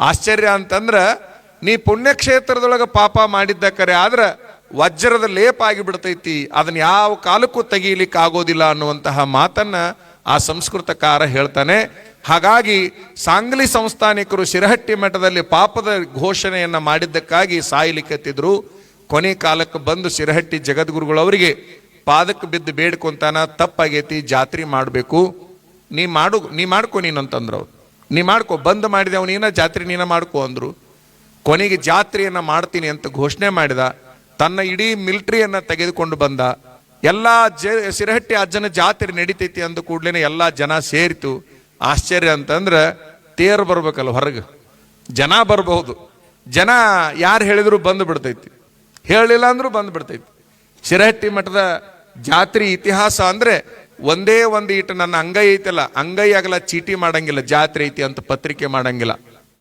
ಆಶ್ಚರ್ಯ ಅಂತಂದ್ರ, ನೀ ಪುಣ್ಯಕ್ಷೇತ್ರದೊಳಗೆ ಪಾಪ ಮಾಡಿದ್ದ ಕರೆ ಆದ್ರ ವಜ್ರದ ಲೇಪ ಆಗಿ ಬಿಡ್ತೈತಿ ಅದನ್ನ ಯಾವ ಕಾಲಕ್ಕೂ ತೆಗೀಲಿಕ್ಕೆ ಆಗೋದಿಲ್ಲ ಅನ್ನುವಂತಹ ಮಾತನ್ನ ಆ ಸಂಸ್ಕೃತಕಾರ ಹೇಳ್ತಾನೆ. ಹಾಗಾಗಿ ಸಾಂಗ್ಲಿ ಸಂಸ್ಥಾನಿಕರು ಶಿರಹಟ್ಟಿ ಮಠದಲ್ಲಿ ಪಾಪದ ಘೋಷಣೆಯನ್ನ ಮಾಡಿದ್ದಕ್ಕಾಗಿ ಸಾಯಿಲಿಕ್ಕೆತ್ತಿದ್ರು ಕೊನೆ ಕಾಲಕ್ಕೆ ಬಂದು ಶಿರಹಟ್ಟಿ ಜಗದ್ಗುರುಗಳವರಿಗೆ ಪಾದಕ್ಕೆ ಬಿದ್ದು ಬೇಡ್ಕೊಂತಾನ, ತಪ್ಪಾಗೈತಿ, ಜಾತ್ರೆ ಮಾಡಬೇಕು. ನೀ ಮಾಡು, ನೀ ಮಾಡ್ಕೊ ನೀನಂತಂದ್ರು ಅವ್ರು. ನೀ ಮಾಡ್ಕೊ, ಬಂದ್ ಮಾಡಿದೆ ಅವನೇನ ಜಾತ್ರೆ ನೀನ ಮಾಡ್ಕೊ ಅಂದ್ರು. ಕೊನೆಗೆ ಜಾತ್ರೆಯನ್ನ ಮಾಡ್ತೀನಿ ಅಂತ ಘೋಷಣೆ ಮಾಡಿದ. ತನ್ನ ಇಡೀ ಮಿಲಿಟರಿಯನ್ನ ತೆಗೆದುಕೊಂಡು ಬಂದ. ಎಲ್ಲಾ ಜ, ಸಿರಹಟ್ಟಿ ಅಜ್ಜನ ಜಾತ್ರೆ ನಡೀತೈತಿ ಅಂದ ಕೂಡ್ಲೇನೆ ಎಲ್ಲಾ ಜನ ಸೇರಿತು. ಆಶ್ಚರ್ಯ ಅಂತಂದ್ರೆ ತೇರು ಬರ್ಬೇಕಲ್ಲ ಹೊರಗೆ. ಜನ ಬರಬಹುದು. ಜನ ಯಾರು ಹೇಳಿದ್ರು ಬಂದು ಬಿಡ್ತೈತಿ. ಹೇಳಿಲ್ಲ ಅಂದ್ರೂ ಬಂದು ಬಿಡ್ತೈತಿ. ಶಿರಹಟ್ಟಿ ಮಠದ ಜಾತ್ರೆ ಇತಿಹಾಸ ಅಂದ್ರೆ ಒಂದೇ ಒಂದು ಇಟ್ಟು ನನ್ನ ಅಂಗೈ ಐತಲ್ಲ, ಅಂಗೈ ಆಗಲ್ಲ, ಚೀಟಿ ಮಾಡಂಗಿಲ್ಲ, ಜಾತ್ರೆ ಐತಿ ಅಂತ ಪತ್ರಿಕೆ ಮಾಡಂಗಿಲ್ಲ.